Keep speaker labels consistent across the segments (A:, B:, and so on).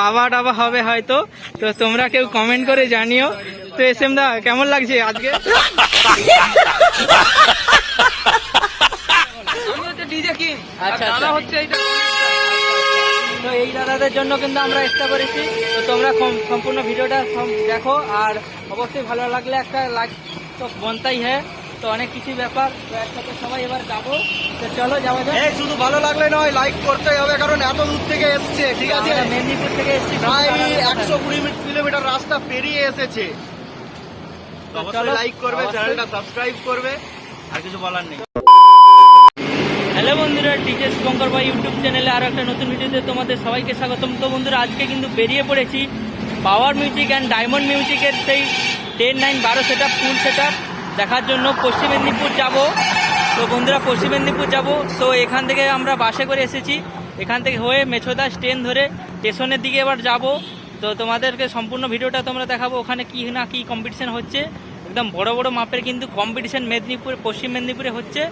A: বাবা টাবা হবে হয়তো। তো তোমরা কেউ কমেন্ট করে জানিও। তো এস এম দা কেমন লাগছে আজকে? আচ্ছা, আচ্ছা। তো এই দাদাদের জন্য কিন্তু আমরা চেষ্টা করেছি। তো তোমরা সম্পূর্ণ ভিডিওটা দেখো। আর অবশ্যই ভালো লাগলে একটা লাইক তো বনতাই হ্যাঁ। তো অনেক কিছু ব্যাপার তো একসাথে সবাই এবার যাব। তো চলো যাওয়া যাক।
B: এই শুধু ভালো লাগলে নয় লাইক করতেই হবে কারণ এত দূর থেকে এসছে ঠিক আছে?
A: মেদিনীপুর থেকে এসেছি
B: প্রায় একশো কুড়ি কিলোমিটার রাস্তা পেরিয়ে এসেছে। অবশ্যই লাইক করবে চ্যানেলটা সাবস্ক্রাইব করবে আর কিছু বলার নেই।
A: হ্যালো বন্ধুরা ডিজে শুভঙ্কর বা ইউটিউব চ্যানেলে আরও একটা নতুন ভিডিওতে তোমাদের সবাইকে স্বাগতম। তো বন্ধুরা আজকে কিন্তু বেরিয়ে পড়েছি পাওয়ার মিউজিক অ্যান্ড ডায়মন্ড মিউজিকের সেই টেন নাইন বারো সেট ফুল সেট দেখার জন্য পশ্চিম মেদিনীপুর যাব। তো বন্ধুরা, পশ্চিম মেদিনীপুর যাব। তো এখান থেকে আমরা বাসে করে এসেছি। এখান থেকে হয়ে মেছোদা ট্রেন ধরে স্টেশনের দিকে এবার যাব। তো তোমাদেরকে সম্পূর্ণ ভিডিওটা তোমরা দেখাবো ওখানে কি না কি কম্পিটিশন হচ্ছে। একদম বড় বড় মাপের কিন্তু কম্পিটিশন মেদিনীপুর, পশ্চিম মেদিনীপুরে হচ্ছে।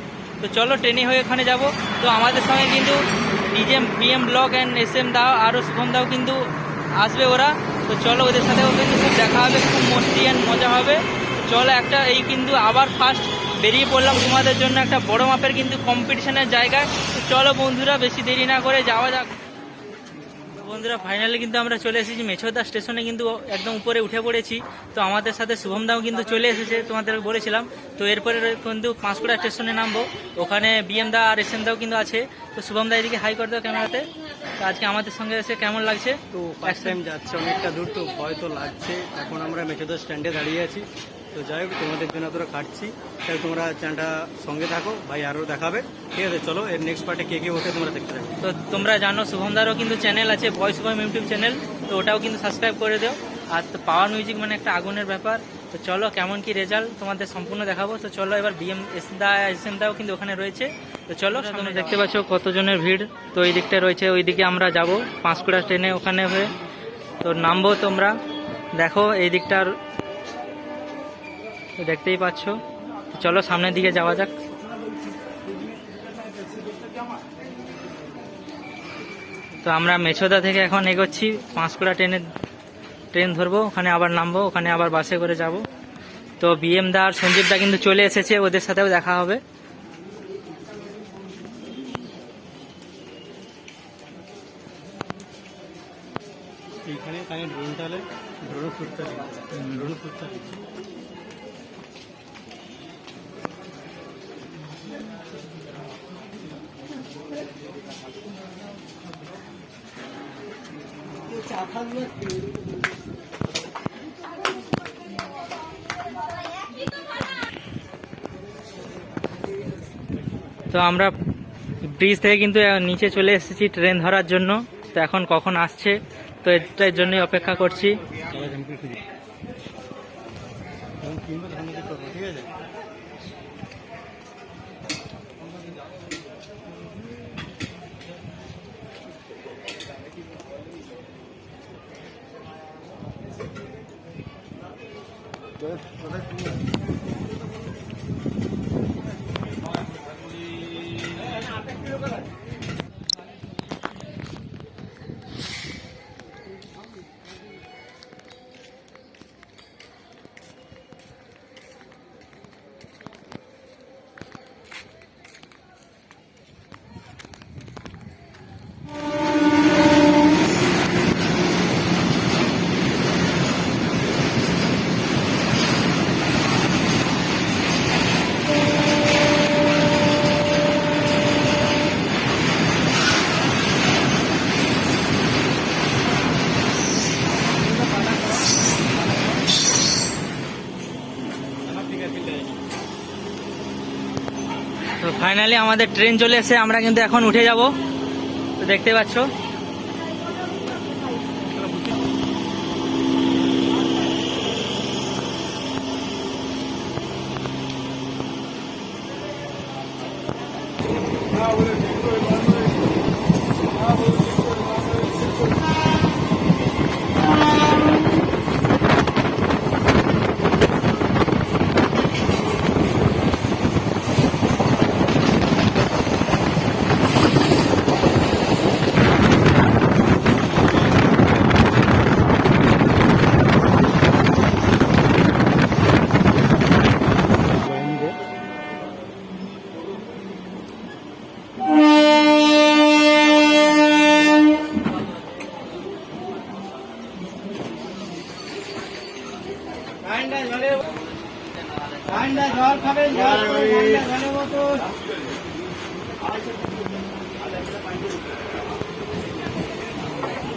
A: তো চলো ট্রেনে হয়ে ওখানে যাব। তো আমাদের সঙ্গে কিন্তু DJ BM block and S M দাও আরও শুভম দাও কিন্তু আসবে ওরা। তো চলো ওদের সাথেও কিন্তু খুব দেখা হবে, খুব মস্তি অ্যান্ড মজা হবে। চলো একটা এই কিন্তু আবার ফার্স্ট বেরিয়ে পড়লাম তোমাদের জন্য একটা বড় মাপের কিন্তু কম্পিটিশনের জায়গায় চলো বন্ধুরা, বেশি দেরি না করে যাওয়া যাক। বন্ধুরা ফাইনালি কিন্তু আমরা চলে এসেছি মেছোদা স্টেশনে কিন্তু একদম উপরে উঠে পড়েছি। তো আমাদের সাথে শুভম দাও কিন্তু চলে এসেছে, তোমাদের বলেছিলাম। তো এরপরে কিন্তু পাঁশকুড়া স্টেশনে নামবো। ওখানে বিএম দা আর এস দাও কিন্তু আছে। তো শুভম দা এদিকে হাই করে দাও ক্যামেরাতে। তো আজকে আমাদের সঙ্গে এসে কেমন লাগছে?
B: তো ফার্স্ট টাইম যাচ্ছে, অনেকটা দূর তো ভয় তো লাগছে। এখন আমরা মেচেদা স্ট্যান্ডে দাঁড়িয়ে আছি। তো যাই হোক তোমাদের জন্য তোরা কাটছি। তাই তোমরা চ্যানেলটা সঙ্গে থাকো ভাই আরও দেখাবে। ঠিক আছে চলো এর নেক্সট পার্টে কে কে ওঠে তোমরা দেখতে থাকো।
A: তো তোমরা জানো শুভম দারও কিন্তু চ্যানেল আছে ভয়েস অফ ইউটিউব চ্যানেল তো ওটাও কিন্তু সাবস্ক্রাইব করে দিও। আর তো পাওয়ার মিউজিক মানে একটা আগুনের ব্যাপার। তো চলো কেমন কি রেজাল্ট তোমাদের সম্পূর্ণ দেখাবো। তো চলো এবার বিএম এস দা এস এম দাও কিন্তু ওখানে রয়েছে। তো চলো তোমরা দেখতে পাচ্ছ কতজনের ভিড়। তো ওই দিকটা রয়েছে ওই দিকে আমরা যাব পাঁশকুড়া ট্রেনে ওখানে হয়ে। তো নামবো তোমরা। দেখো এই দিকটার তো দেখতেই পাচ্ছ। তো চলো সামনের দিকে যাওয়া যাক। তো আমরা মেছোদা থেকে এখন এগোচ্ছি। পাঁশকুড়া ট্রেনের ট্রেন ধরবো ওখানে আবার নামবো ওখানে আবার বাসে করে যাব। তো বিএম দা আর সঞ্জীব দা কিন্তু চলে এসেছে ওদের সাথেও দেখা হবে।
B: এইখানে ড্রোন ড্রোন
A: তো আমরা ব্রিজ থেকে কিন্তু নিচে চলে এসেছি ট্রেন ধরার জন্য। তো এখন কখন আসছে, তো এটার জন্যই অপেক্ষা করছি। ফাইনালি আমাদের ট্রেন চলে এসে আমরা কিন্তু এখন উঠে যাব। তো দেখতে পাচ্ছ?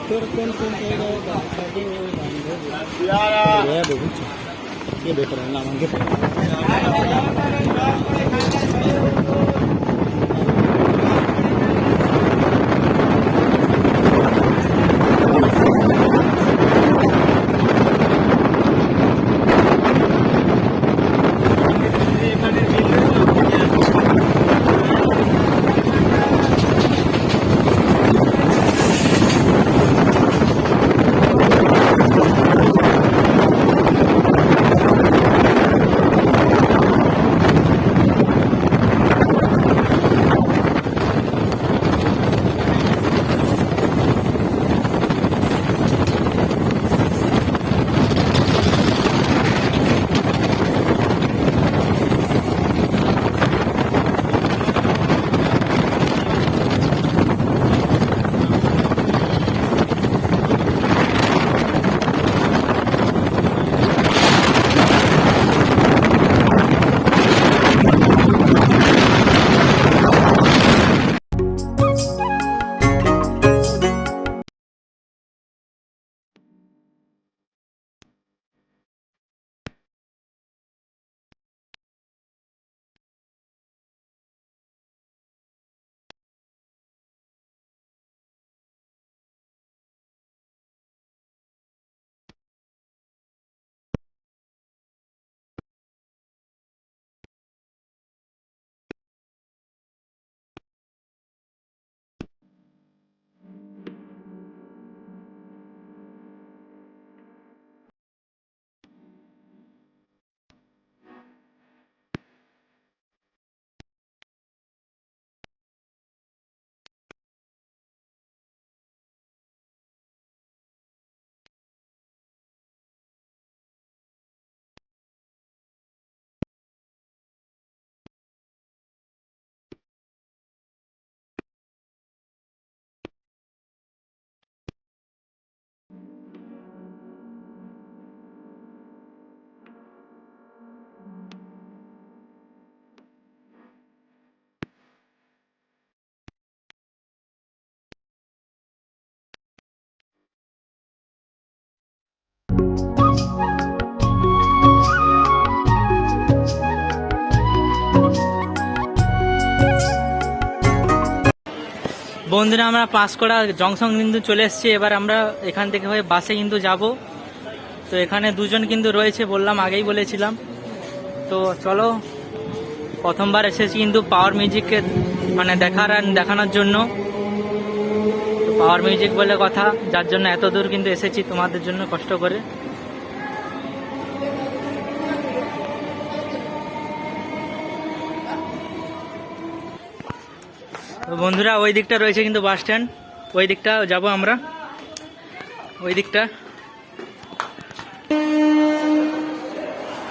B: তোর কোন কোন বুঝছ কে বেকার না আমাকে
A: বন্ধুরা, আমরা পাঁশকড়া জংশন কিন্তু চলে এসেছি। এবার আমরা এখান থেকে হয়ে বাসে কিন্তু যাব। তো এখানে দুজন কিন্তু রয়েছে, বললাম, আগেই বলেছিলাম। তো চলো, প্রথমবার এসেছি কিন্তু পাওয়ার মিউজিককে মানে দেখার আর দেখানোর জন্য। পাওয়ার মিউজিক বলে কথা, যার জন্য এত দূর কিন্তু এসেছি তোমাদের জন্য কষ্ট করে। বন্ধুরা ওই দিকটা রয়েছে কিন্তু বাস স্ট্যান্ড। ওই দিকটা যাব আমরা। ওই দিকটা।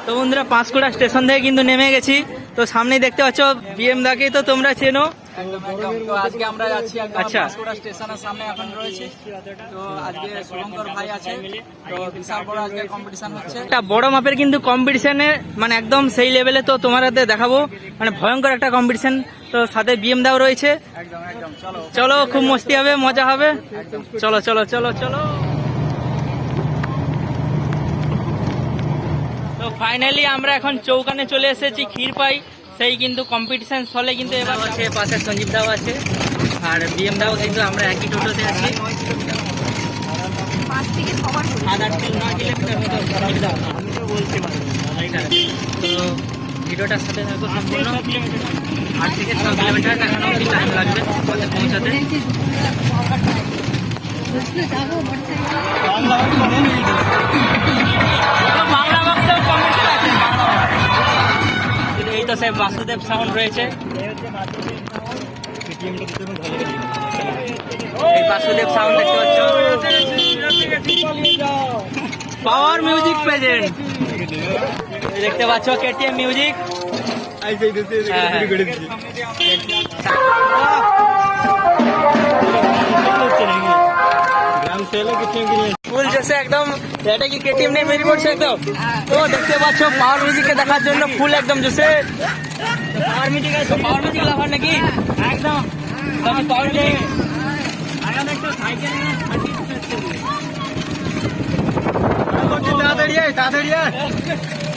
A: তো বন্ধুরা পাঁশকুড়া স্টেশন থেকে কিন্তু নেমে গেছি। তো সামনেই দেখতে পাচ্ছ বিএম দাকেই তো তোমরা চেনো।
C: আজকে আমরা যাচ্ছি
A: আচ্ছা।
C: স্টেশনের সামনে এখন রয়েছি। তো আজকে শুভঙ্কর ভাই আছে। তো বিশাল বড় আজকে কম্পিটিশন হচ্ছে।
A: একটা বড় মাপের কিন্তু কম্পিটিশনে মানে একদম সেই লেভেলে তো তোমাদের দেখাবো। মানে ভয়ঙ্কর একটা কম্পিটিশন তো সাথে বিএম দাও রয়েছে।
C: একদম একদম চলো।
A: চলো খুব মস্তি হবে মজা হবে। চলো চলো চলো চলো। তো ফাইনালি আমরা এখন চৌকানে চলে এসেছি ক্ষীর পাই। সেই কিন্তু কম্পিটিশন স্থলে কিন্তু এবার আছে পাশে সঞ্জীব দাও আছে। আর বিএম দাও কিন্তু আমরা একই টোটোতে আছি। সাত আট কিলো নয় কিলোমিটার মতো সঞ্জীব দাও আমি তো বলছি তো ভিডিওটার সাথে সম্পূর্ণ। আট থেকে ছ কিলোমিটার টাইম লাগবে পৌঁছাতে। এই তো সে বাসুদেব সাউন্ড রয়েছে। এই বাসুদেব সাউন্ড দেখতে পাচ্ছ? পাওয়ার মিউজিক প্রেজেন্ট দেখতে পাচ্ছ কেটিএম মিউজিক হ্যাঁ, হ্যাঁ।
B: গ্রাম সেলে কিছু
A: ফুল জেসে একদম এটা কি কেটিএম নিয়ে বেরিয়ে পড়ছে একদম তো দেখতে পাচ্ছ পাওয়ার মিউজিককে দেখার জন্য ফুল একদম জোসে পাওয়ার মিউজিক আছে পাওয়ার মিউজিক লাভার নাকি একদম পাওয়ার মিউজিক এখন একটু সাইকেল
B: তাড়াতাড়ি আয়, তাড়াতাড়ি আয়।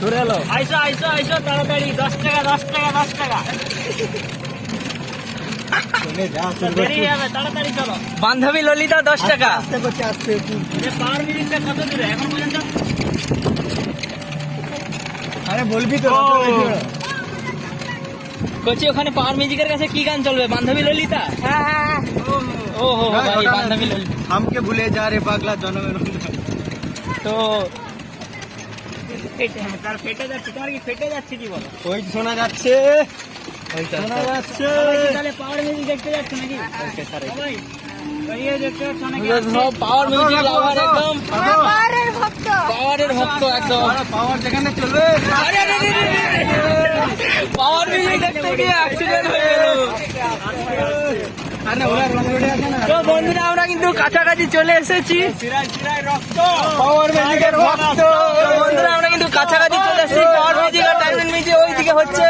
B: ধরে এলো।
A: আইসো আইসো আইসো তাড়াতাড়ি দশ টাকা দশ টাকা দশ টাকা। আচ্ছা, বান্ধবী ললিতা দশ
B: আচ্ছা, টাকা।
A: পার মিনিটটা কত দূরে? এখন
B: আরে বলবি তো
A: বলছি ওখানে পাওয়ার মিউজিকের কাছে কি গান চলবে? বান্ধবী ললিতা? হ্যাঁ, হ্যাঁ, হ্যাঁ। ও হো হ্যাঁ, বান্ধবী ললিতা।
B: আমকে ভুলে যা রে পাগলা জনমের
A: তো তার ফেটে যাচ্ছে। তোমার কি ফেটে যাচ্ছে কি বলো?
B: ওই শোনা যাচ্ছে। শোনা যাচ্ছে।
A: তাহলে পাওয়ার মিউজিক দেখতে যাচ্ছে নাকি? সবাই? এই দেখতে যাচ্ছে নাকি? পাওয়ার মিউজিক লাভার একদম।
D: পাহাড়ের ভক্ত।
A: পাওয়ারের ভক্ত একদম।
B: পাওয়ার যেখানে চলবে।
A: আরে আরে পাওয়ার মিউজিক দেখতে গিয়ে অ্যাক্সিডেন্ট হয়ে গেল।
B: আরে ওরা রং উঠে আছে না?
A: তো বন্ধুরা আমরা কিন্তু কাছাকাছি চলে এসেছি।
B: পাওয়ার ম্যাজিকের ভক্ত।
A: বন্ধুরা কাছাকাছি চলে এসেছি পাওয়ার মিউজিক আর ডায়মন্ড মিউজিক ওইদিকে হচ্ছে।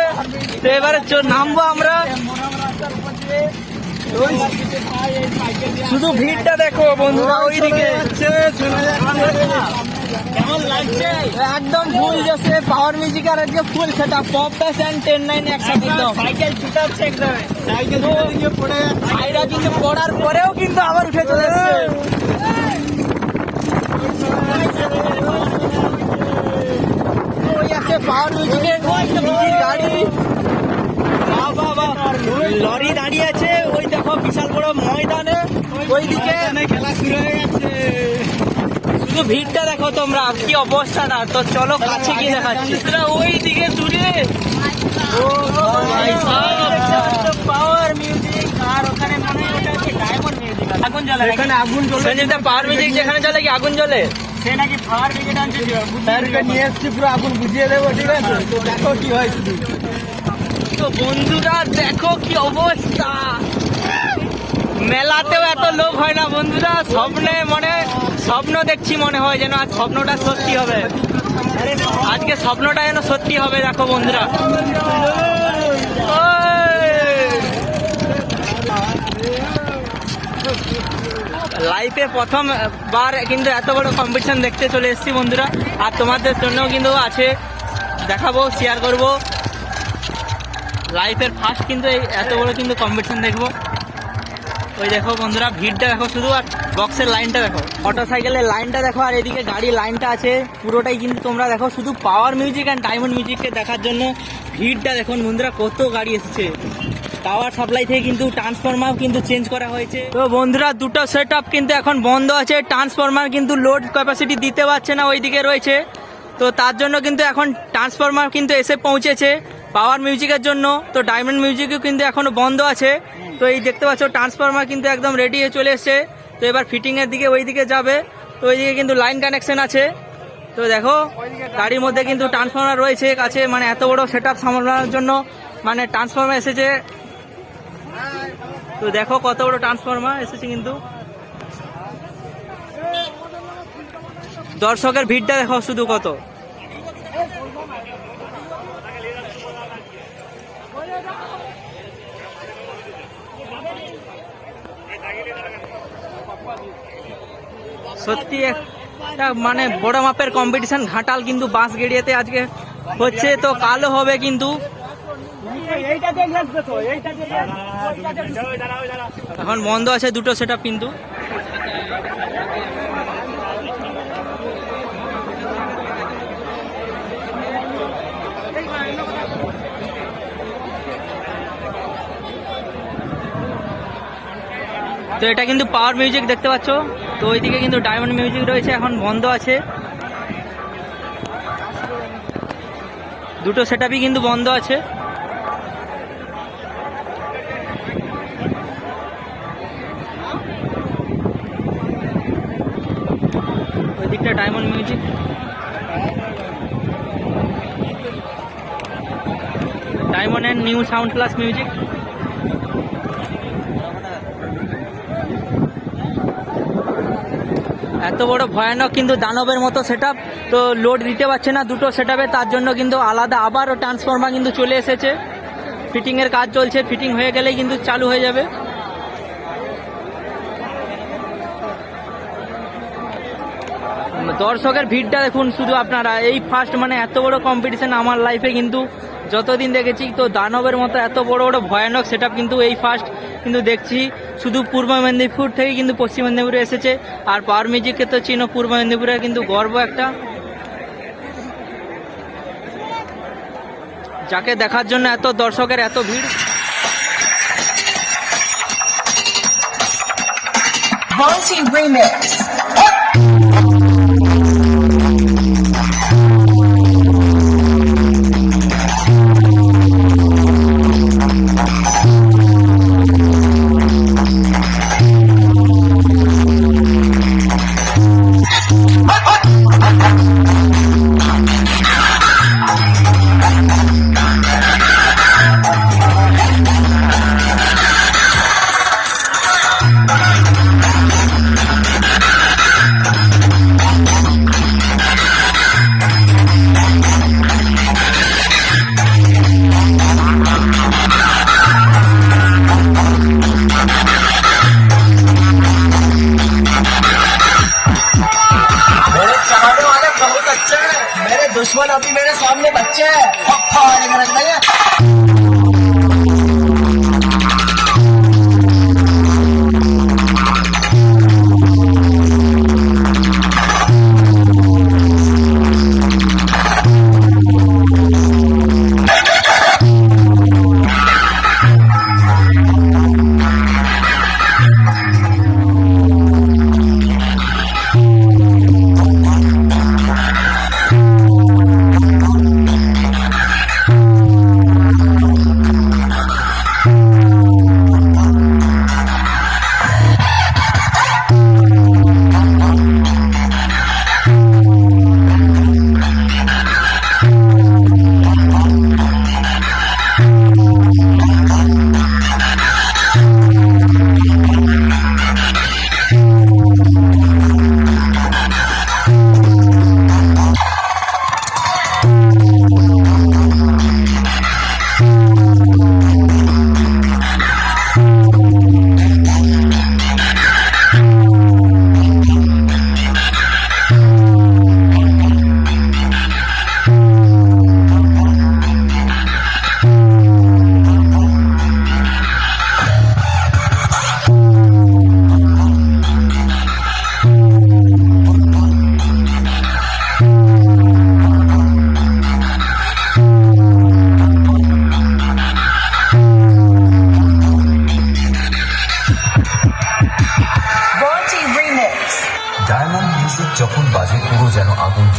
A: তো এবারে নামবো আমরা। শুধু ভিড়টা দেখো বন্ধুরা কেমন লাগছে একদম ফুল যাচ্ছে পাওয়ার মিউজিক আর আজকে ফুল সেটা পপ ব্যাস অ্যান্ড টেন নাইন একসাথে একদম সাইকেল ছুটাচ্ছে একদম
B: সাইকেল পড়ে
A: ভাইরা কিন্তু পড়ার পরেও কিন্তু আবার উঠে চলে এসছে পাওয়ার মিউজিকের গাড়ি। লরি দাঁড়িয়ে আছে ওই দেখো বিশাল বড় ময়দানে ওইদিকে
B: খেলা শুরু হয়ে গেছে
A: শুধু ভিড়টা দেখো তোমরা কি অবস্থা না তো চলো কাছে গিয়ে দেখাচ্ছি ওই দিকে দূরে পাওয়ার মিউজিক আর ওখানে মনে ওটা ডায়মন্ড মিউজিক আগুন জ্বলে
B: এখানে আগুন জ্বলে
A: পাওয়ার মিউজিক যেখানে জ্বলে কি আগুন জ্বলে সে নাকি আনছে
B: স্যারকে নিয়ে এসছি পুরো আগুন বুঝিয়ে দেবো ঠিক আছে? তো দেখো কি হয় শুধু।
A: তো বন্ধুরা দেখো কি অবস্থা। মেলাতেও এত লোক হয় না বন্ধুরা স্বপ্নে মনে স্বপ্ন দেখছি মনে হয় যেন আজ স্বপ্নটা সত্যি হবে। আজকে স্বপ্নটা যেন সত্যি হবে দেখো বন্ধুরা। লাইফে প্রথম বার কিন্তু এত বড় কম্পিটিশন দেখতে চলে এসেছি বন্ধুরা। আর তোমাদের জন্যও কিন্তু আছে, দেখাবো শেয়ার করব। লাইফের ফার্স্ট কিন্তু এই এত বড় কিন্তু কম্পিটিশন দেখব। ওই দেখো বন্ধুরা, ভিড়টা দেখো শুধু, আর বক্সের লাইনটা দেখো। মোটর সাইকেলের লাইনটা দেখো, আর এদিকে গাড়ির লাইনটা আছে। পুরোটাই কিন্তু তোমরা দেখো, শুধু পাওয়ার মিউজিক অ্যান্ড ডায়মন্ড মিউজিককে দেখার জন্য ভিড়টা দেখুন বন্ধুরা, কত গাড়ি এসেছে। পাওয়ার সাপ্লাই থেকে কিন্তু ট্রান্সফরমার কিন্তু চেঞ্জ করা হয়েছে। তো বন্ধুরা, দুটো সেট কিন্তু এখন বন্ধ আছে। ট্রান্সফরমার কিন্তু লোড ক্যাপাসিটি দিতে পারছে না, ওইদিকে রয়েছে। তো তার জন্য কিন্তু এখন ট্রান্সফরমার কিন্তু এসে পৌঁছেছে পাওয়ার মিউজিকের জন্য। তো ডায়মন্ড মিউজিকও কিন্তু এখনও বন্ধ আছে। তো এই দেখতে পাচ্ছ ট্রান্সফরমার কিন্তু একদম রেডি হয়ে চলে এসছে। তো এবার ফিটিংয়ের দিকে ওইদিকে যাবে। তো ওইদিকে কিন্তু লাইন কানেকশন আছে। তো দেখো, গাড়ির মধ্যে কিন্তু ট্রান্সফরমার রয়েছে কাছে। মানে এত বড় সেট আপ সামলানোর জন্য। মানে ট্রান্সফরমার এসেছে। তো দেখো কত বড় ট্রান্সফরমার এসেছে কিন্তু। দর্শকের ভিড়টা দেখো শুধু কত। সত্যি একটা মানে বড় মাপের কম্পিটিশন ঘাটাল কিন্তু বাঁশ গেড়িয়াতে আজকে হচ্ছে, তো কালো হবে কিন্তু। এখন বন্ধ আছে দুটো সেটা কিন্তু। তো এটা কিন্তু পাওয়ার মিউজিক দেখতে পাচ্ছ। তো ওইদিকে কিন্তু ডায়মন্ড মিউজিক রয়েছে, এখন বন্ধ আছে। দুটো সেটআপই কিন্তু বন্ধ আছে ওই দিকটা diamond music diamond and new sound plus music এত বড় ভয়ানক কিন্তু দানবের মতো সেট তো লোড দিতে পারছে না দুটো সেট তার জন্য কিন্তু আলাদা আবারও ট্রান্সফর্মার কিন্তু চলে এসেছে। ফিটিংয়ের কাজ চলছে ফিটিং হয়ে গেলেই কিন্তু চালু হয়ে যাবে। দর্শকের ভিড়টা দেখুন শুধু আপনারা, এই ফার্স্ট মানে এত বড় কম্পিটিশন আমার লাইফে কিন্তু যতদিন দেখেছি, তো দানবের মতো এত বড় বড় ভয়ানক সেট কিন্তু এই ফার্স্ট কিন্তু দেখছি। শুধু পূর্ব মেদিনীপুর থেকে কিন্তু পশ্চিম মেদিনীপুরে এসেছে। আর পাওয়ার মিউজিককে তো চিনো, পূর্ব মেদিনীপুরে কিন্তু গর্ব একটা। যাকে দেখার জন্য এত দর্শকের এত ভিড়।
D: Monty Remix.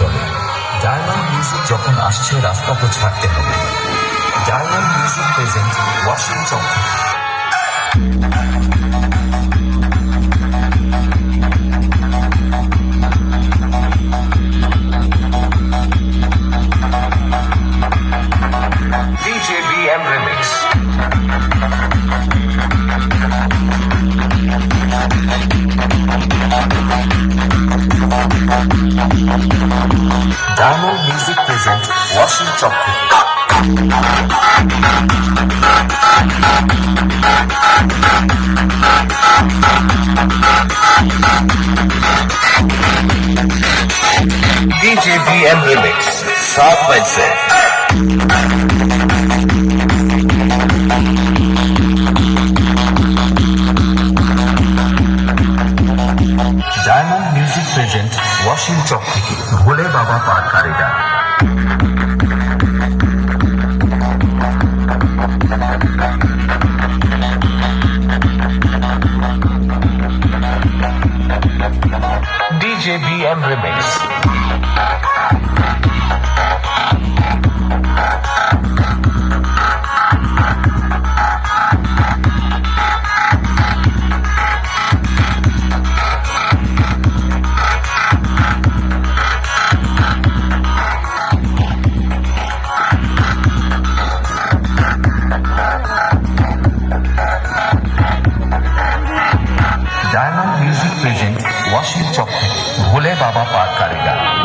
E: জ্বলে ডায়মন্ড মিউজিক যখন আসছে রাস্তা তো ছাড়তে হবে। ডায়মন্ড মিউজিক প্রেজেন্ট ওয়াশিং চৌকি Music presents Washing Chocolate. Remix. South South. Diamond music present washing চক থেকে Bhole Baba পাটকারিরা DJ BM remix Bhole Baba পার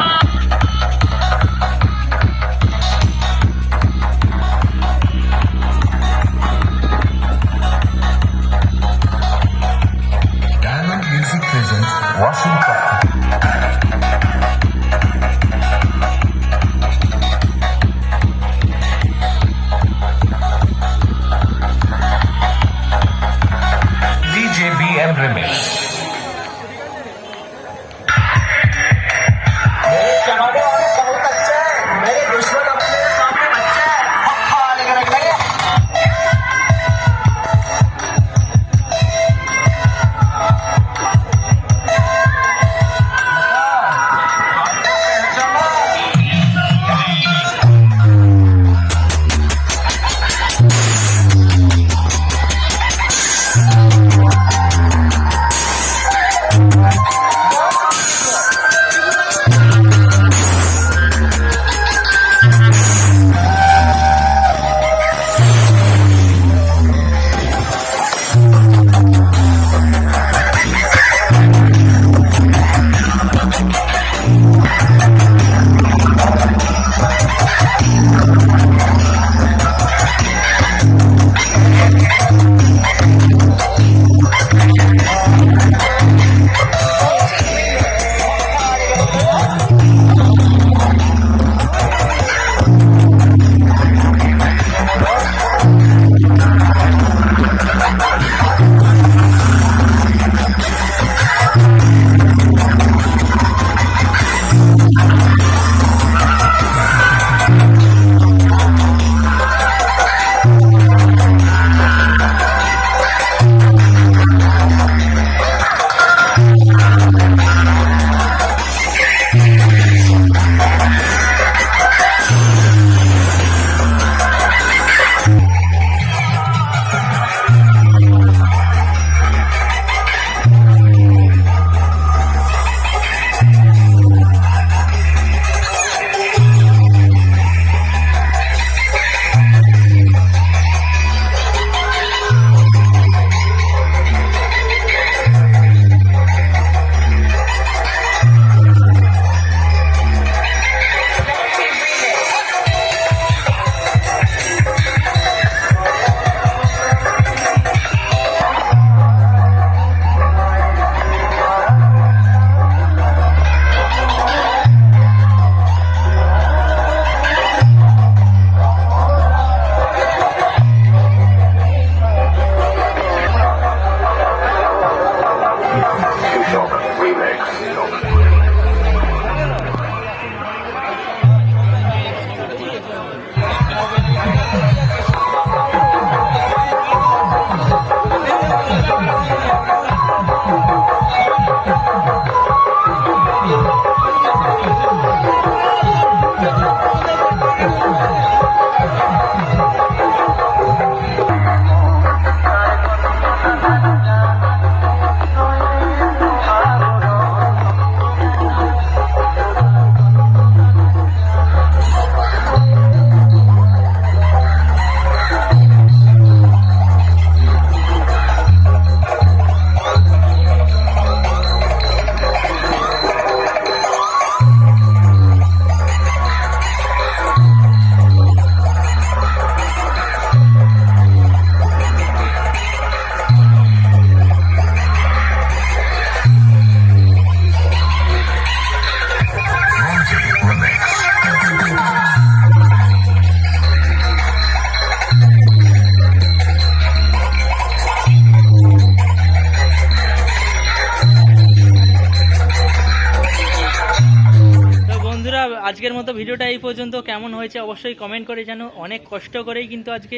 A: ভিডিওটা এই পর্যন্ত কেমন হয়েছে অবশ্যই কমেন্ট করে জানো। অনেক কষ্ট করেই কিন্তু আজকে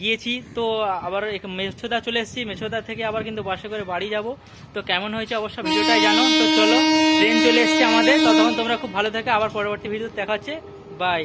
A: গিয়েছি। তো আবার মেছোদা চলে এসেছি। মেছোদা থেকে আবার কিন্তু বাসে করে বাড়ি যাব। তো কেমন হয়েছে অবশ্যই ভিডিওটাই জানো। তো চলো ট্রেন চলে এসছে আমাদের। ততক্ষণ তোমরা খুব ভালো থাকে। আবার পরবর্তী ভিডিও দেখাচ্ছে বাই